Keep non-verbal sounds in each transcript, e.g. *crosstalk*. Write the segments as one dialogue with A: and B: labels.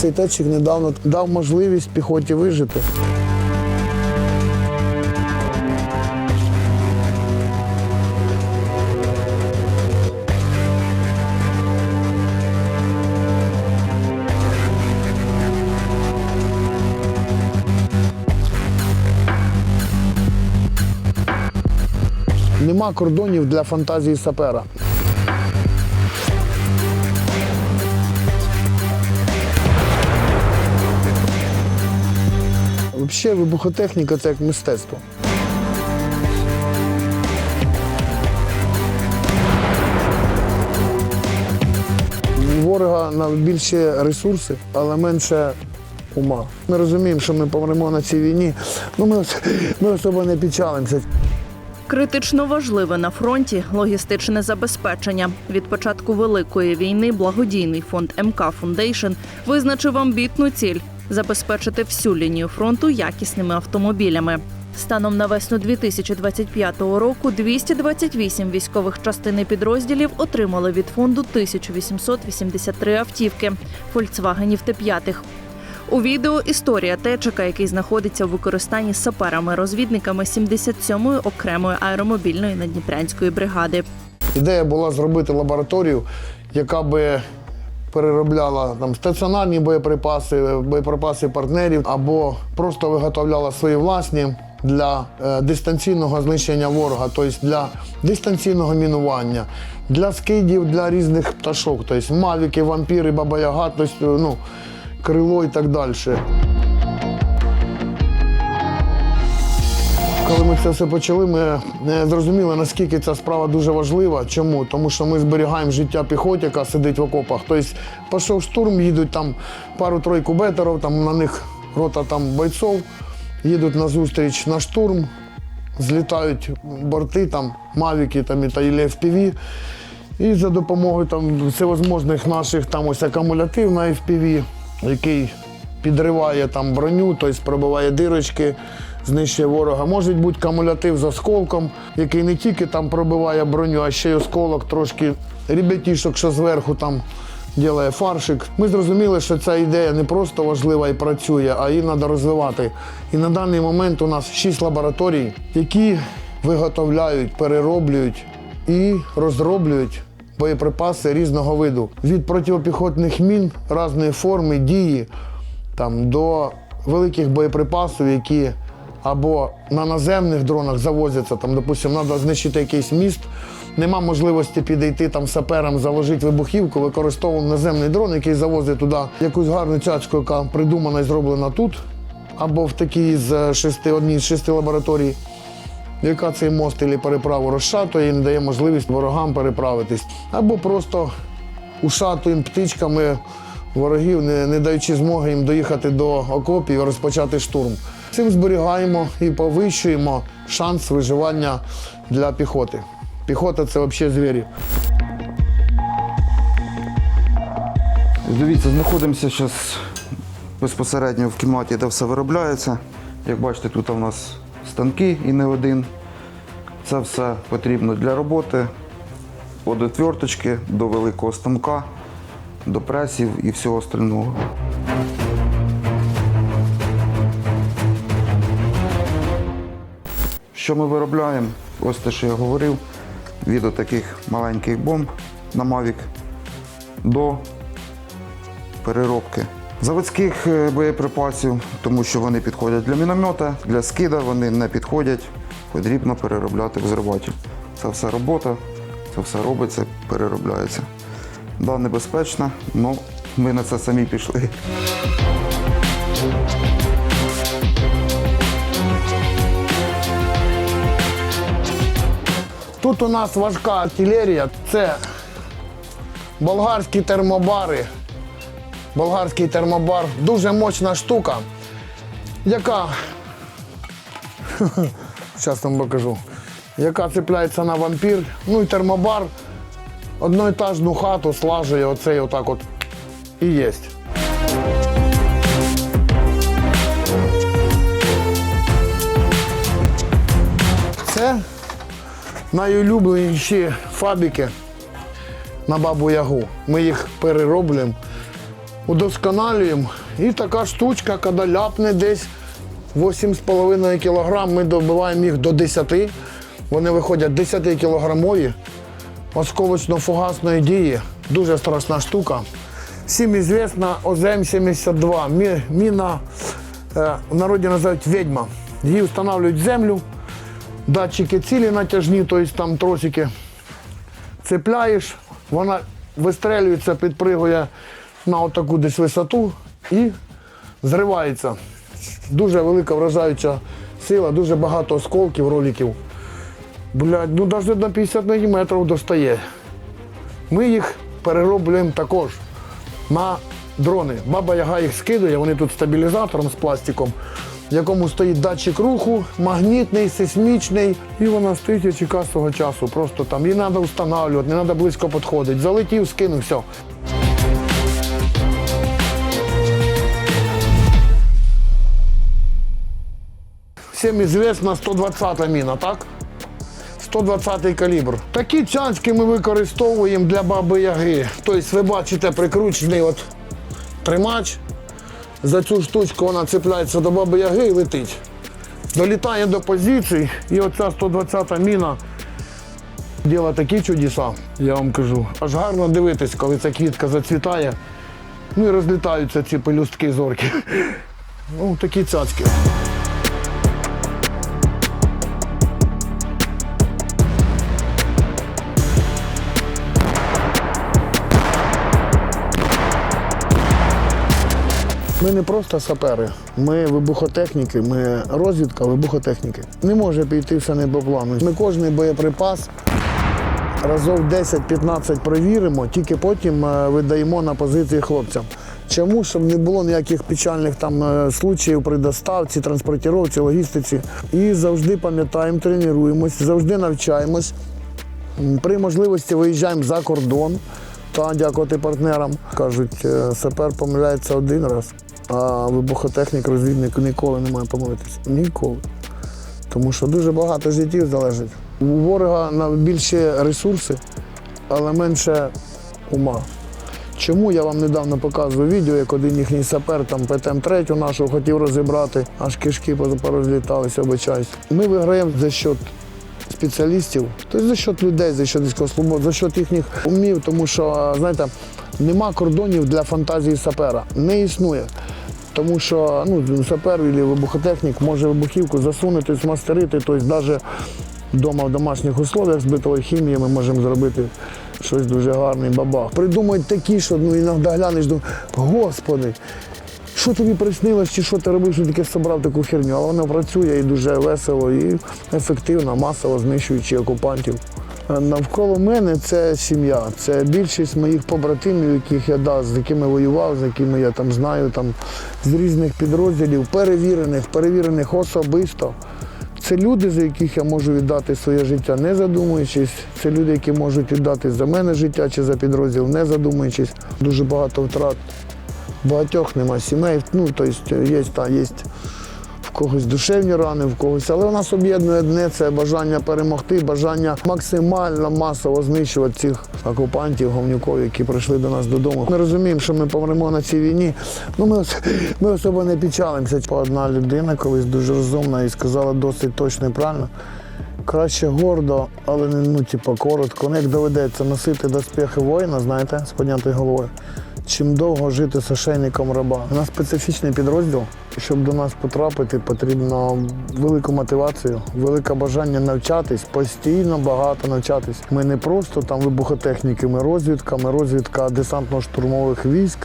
A: Цей течик недавно дав можливість піхоті вижити. Нема кордонів для фантазії сапера. Взагалі, вибухотехніка це як мистецтво. Ворога на більше ресурси, але менше ума. Ми розуміємо, що ми помремо на цій війні, ну ми, ми особо не печалимося.
B: Критично важливе на фронті логістичне забезпечення. Від початку великої війни благодійний фонд МК Фундейшн визначив амбітну ціль забезпечити всю лінію фронту якісними автомобілями. Станом на весну 2025 року 228 військових частин і підрозділів отримали від фонду 1883 автівки фольксвагенів Т-5. У відео історія течика, який знаходиться у використанні саперами-розвідниками 77-ї окремої аеромобільної надніпрянської бригади.
A: Ідея була зробити лабораторію, яка би переробляла там стаціонарні боєприпаси, боєприпаси партнерів або просто виготовляла свої власні для е, дистанційного знищення ворога, тобто для дистанційного мінування, для скидів, для різних пташок, тобто мавіки, вампіри, баба-яга, тобто, ну, крило і так далі. Коли ми це все почали, ми зрозуміли, наскільки ця справа дуже важлива. Чому? Тому що ми зберігаємо життя піхоті, яка сидить в окопах. Тобто пішов штурм, їдуть там пару-тройку бетерів, там на них рота там бойців, їдуть на зустріч на штурм, злітають борти, там мавіки там, і та FPV. І за допомогою там всевозможних наших там ось акумулятив на FPV, який підриває там броню, тобто пробиває дирочки, знищує ворога. Може бути кумулятив з осколком, який не тільки там пробиває броню, а ще й осколок трошки ребятішок, що зверху там ділає фаршик. Ми зрозуміли, що ця ідея не просто важлива і працює, а її треба розвивати. І на даний момент у нас шість лабораторій, які виготовляють, перероблюють і розроблюють боєприпаси різного виду. Від протипіхотних мін різної форми, дії там, до великих боєприпасів, які або на наземних дронах завозяться, там, допустимо, треба знищити якийсь міст. Нема можливості підійти там саперам, заложити вибухівку, використовуємо наземний дрон, який завозить туди якусь гарну цяцьку, яка придумана і зроблена тут, або в такій з шести, одній з шести лабораторій яка цей мост і переправу розшатує і не дає можливість ворогам переправитись. Або просто ушатуємо птичками ворогів, не, не даючи змоги їм доїхати до окопів і розпочати штурм. Цим зберігаємо і повищуємо шанс виживання для піхоти. Піхота це взагалі звірі.
C: Дивіться, знаходимося зараз безпосередньо в кімнаті, де все виробляється. Як бачите, тут у нас станки і не один. Це все потрібно для роботи. Від отверточки до великого станка, до пресів і всього остального. Що ми виробляємо? Ось те, що я говорив, від таких маленьких бомб на Mavic до переробки заводських е, боєприпасів, тому що вони підходять для міномета, для скида вони не підходять. Потрібно переробляти взриватель. Це все робота, це все робиться, переробляється. Да, небезпечно, але ми на це самі пішли.
A: Тут у нас важка артилерія, це болгарські термобари. Болгарський термобар дуже мощна штука, яка. *laughs* Зараз вам покажу. Яка цепляється на вампір. Ну і термобар одноетажну хату слажує оцей отак от і єсть. Найулюбленіші фабрики на бабу Ягу. Ми їх перероблюємо удосконалюємо. І така штучка, коли ляпне десь 8,5 кг, ми добиваємо їх до 10. Вони виходять 10 кілограмові осколочно-фугасної дії. Дуже страшна штука. Всім відомо ОЗМ-72. Міна е, в народі називають відьма. Її встановлюють в землю, датчики цілі натяжні, тобто там тросики цепляєш, вона вистрелюється, підпригує на отаку десь висоту і зривається. Дуже велика вражаюча сила, дуже багато осколків, роликів. Блядь, ну навіть на 50 мм достає. Ми їх перероблюємо також на дрони. Баба Яга їх скидує, вони тут стабілізатором з пластиком, в якому стоїть датчик руху, магнітний, сейсмічний, і вона стоїть і чекає свого часу. Просто там її треба встановлювати, не треба близько підходити. Залетів, скинув, все. Всім известна 120 міна, так? 120 калібр. Такі цянські ми використовуємо для баби яги. Тобто ви бачите прикручений от тримач. За цю штучку вона цепляється до баби яги і летить. Долітає до позицій, і оця 120 міна діла такі чудеса, я вам кажу. Аж гарно дивитись, коли ця квітка зацвітає. Ну і розлітаються ці пелюстки зорки. *laughs* Ну, такі цяцьки. Ми не просто сапери, ми вибухотехніки, ми розвідка вибухотехніки. Не може піти все не плану. Ми кожний боєприпас разів 10-15 перевіримо, тільки потім е, видаємо на позиції хлопцям. Чому? Щоб не було ніяких печальних там е, случаїв при доставці, транспортировці, логістиці. І завжди пам'ятаємо, тренуємось, завжди навчаємось. При можливості виїжджаємо за кордон та дякувати партнерам. Кажуть, е, сапер помиляється один раз, а вибухотехнік, розвідник ніколи не має помилитися. Ніколи. Тому що дуже багато життів залежить. У ворога на більше ресурси, але менше ума. Чому я вам недавно показував відео, як один їхній сапер там ПТМ-3 нашу хотів розібрати, аж кишки порозліталися, обичаюсь. Ми виграємо за счет спеціалістів, тобто за счет людей, за счет військовослужбовців, за счет їхніх умів, тому що, знаєте, нема кордонів для фантазії сапера. Не існує. Тому що ну, сапер або вибухотехнік може вибухівку засунути, змастерити, тобто навіть вдома в домашніх условиях з битової хімії ми можемо зробити щось дуже гарне, бабах. Придумають такі, що ну, іноді глянеш, думаєш, господи, що тобі приснилось, чи що ти робив, що таке собрав таку херню, але воно працює і дуже весело, і ефективно, масово знищуючи окупантів. Навколо мене це сім'я, це більшість моїх побратимів, яких я да, з якими воював, з якими я там знаю, там, з різних підрозділів, перевірених, перевірених особисто. Це люди, за яких я можу віддати своє життя, не задумуючись. Це люди, які можуть віддати за мене життя чи за підрозділ, не задумуючись. Дуже багато втрат. Багатьох нема сімей. Ну, тобто є, та, є когось душевні рани, в когось. Але у нас об'єднує одне це бажання перемогти, бажання максимально масово знищувати цих окупантів, говнюків, які прийшли до нас додому. Ми розуміємо, що ми помремо на цій війні. Ну, ми, ми особо не печалимося. Одна людина колись дуже розумна і сказала досить точно і правильно. Краще гордо, але не ну, типу, коротко. Ну, як доведеться носити доспіхи воїна, знаєте, з піднятою головою. Чим довго жити з ошейником раба. У нас специфічний підрозділ. Щоб до нас потрапити, потрібно велику мотивацію, велике бажання навчатись, постійно багато навчатись. Ми не просто там вибухотехніки, ми розвідка, ми розвідка десантно-штурмових військ.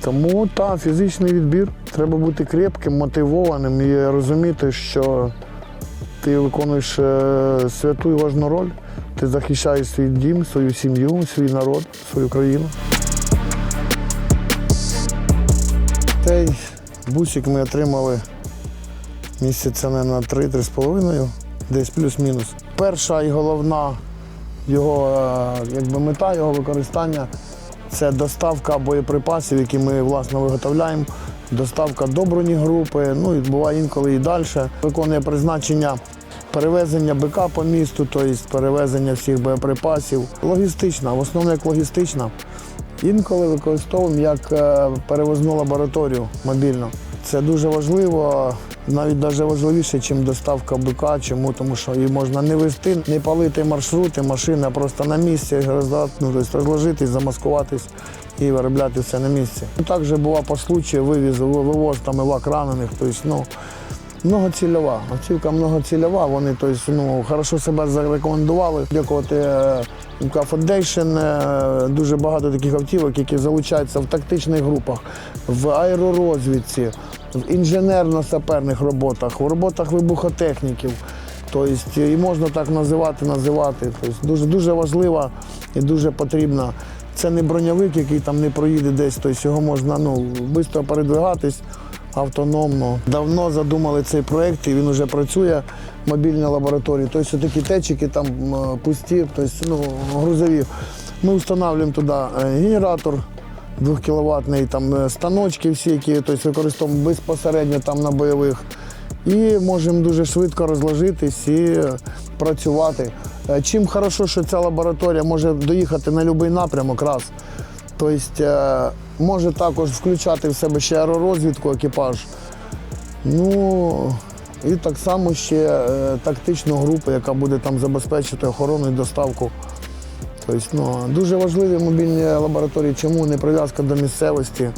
A: Тому та фізичний відбір. Треба бути крепким, мотивованим і розуміти, що ти виконуєш е, святу і важну роль. Ти захищаєш свій дім, свою сім'ю, свій народ, свою країну. Цей бусик ми отримали місяця на 3-3,5, десь плюс-мінус. Перша і головна його е, якби, мета його використання це доставка боєприпасів, які ми власне виготовляємо, доставка до бронегрупи, ну і буває інколи і далі. Виконує призначення перевезення БК по місту, тобто перевезення всіх боєприпасів. Логістична, в основному як логістична. Інколи використовуємо як е, перевозну лабораторію мобільну. Це дуже важливо, навіть даже важливіше, ніж доставка бика. Чому? Тому що її можна не вести, не палити маршрути, машини, а просто на місці ну, тобто розложитись, замаскуватись і виробляти все на місці. Також була по случаю вивіз, вивоз там івак ранених. Тобто, ну, Многоцільова. Автівка многоцільова. Вони тобто, ну, хорошо себе зарекомендували. Дякувати е, Foundation. е, Дуже багато таких автівок, які залучаються в тактичних групах, в аеророзвідці, в інженерно-саперних роботах, в роботах вибухотехніків. Тобто, і можна так називати, називати. Тобто, дуже, дуже важлива і дуже потрібна. Це не броньовик, який там не проїде десь, тобто його можна ну, швидко передвигатись автономно. Давно задумали цей проєкт і він вже працює в мобільній лабораторії. Тобто такі течики там пусті, тобто, ну, грузові. Ми встановлюємо туди е, генератор 2 там е, станочки всі, які тобто, використовуємо безпосередньо там на бойових. І можемо дуже швидко розложитись і працювати. Е, Чим хорошо, що ця лабораторія може доїхати на будь-який напрямок раз. Тобто може також включати в себе ще аеророзвідку екіпаж. Ну і так само ще е, тактичну групу, яка буде там забезпечити охорону і доставку. Тобто, ну, дуже важливі мобільні лабораторії. Чому не прив'язка до місцевості?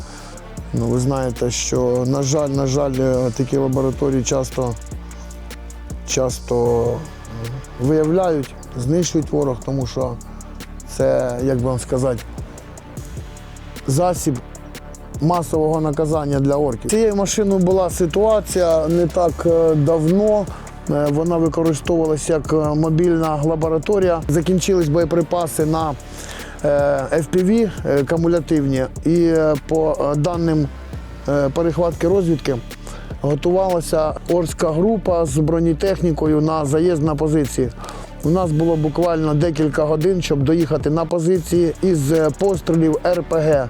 A: Ну, ви знаєте, що, на жаль, на жаль, е, такі лабораторії часто, часто виявляють, знищують ворог, тому що це, як би вам сказати, засіб масового наказання для орків. Цією машиною була ситуація не так е, давно. Е, Вона використовувалася як е, мобільна лабораторія. Закінчились боєприпаси на FPV кумулятивні. І по даним перехватки розвідки готувалася орська група з бронетехнікою на заїзд на позиції. У нас було буквально декілька годин, щоб доїхати на позиції із е, пострілів РПГ, е,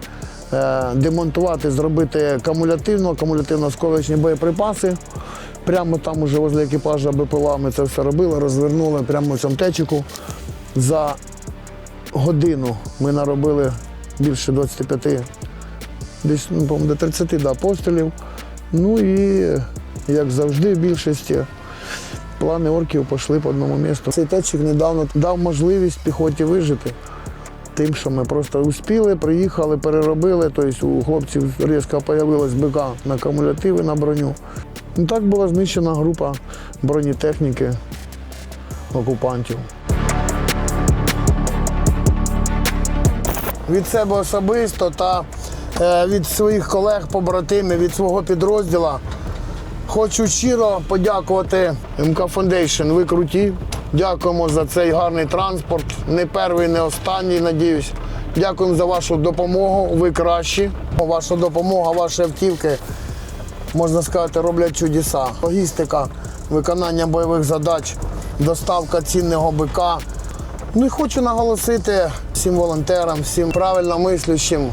A: демонтувати, зробити кумулятивно, кумулятивно-сколочні боєприпаси. Прямо там уже возле екіпажа БПЛА ми це все робили, розвернули прямо в цьому течику. За годину ми наробили більше 25, десь, ну, до 30 да, пострілів. Ну і, як завжди, в більшості плани орків пішли по одному місту. Цей течик недавно дав можливість піхоті вижити. Тим, що ми просто успіли, приїхали, переробили. Тобто у хлопців різко з'явилась БК на кумулятиви на броню. Ну, так була знищена група бронетехніки окупантів. Від себе особисто та е, від своїх колег, побратимів, від свого підрозділу Хочу щиро подякувати МК Foundation. Ви круті. Дякуємо за цей гарний транспорт. Не перший, не останній, надіюсь. Дякуємо за вашу допомогу. Ви кращі. Ваша допомога, ваші автівки, можна сказати, роблять чудеса. Логістика, виконання бойових задач, доставка цінного бика. Ну і хочу наголосити всім волонтерам, всім правильно мислющим,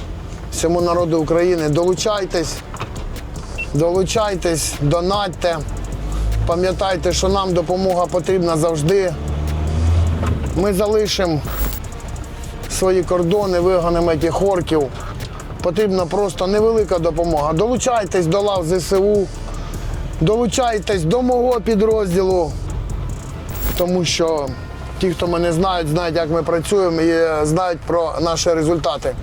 A: всьому народу України. Долучайтесь. Долучайтесь, донатьте. Пам'ятайте, що нам допомога потрібна завжди. Ми залишимо свої кордони, вигонимо тих орків. Потрібна просто невелика допомога. Долучайтесь до лав ЗСУ, долучайтесь до мого підрозділу, тому що ті, хто мене знають, знають, як ми працюємо і знають про наші результати.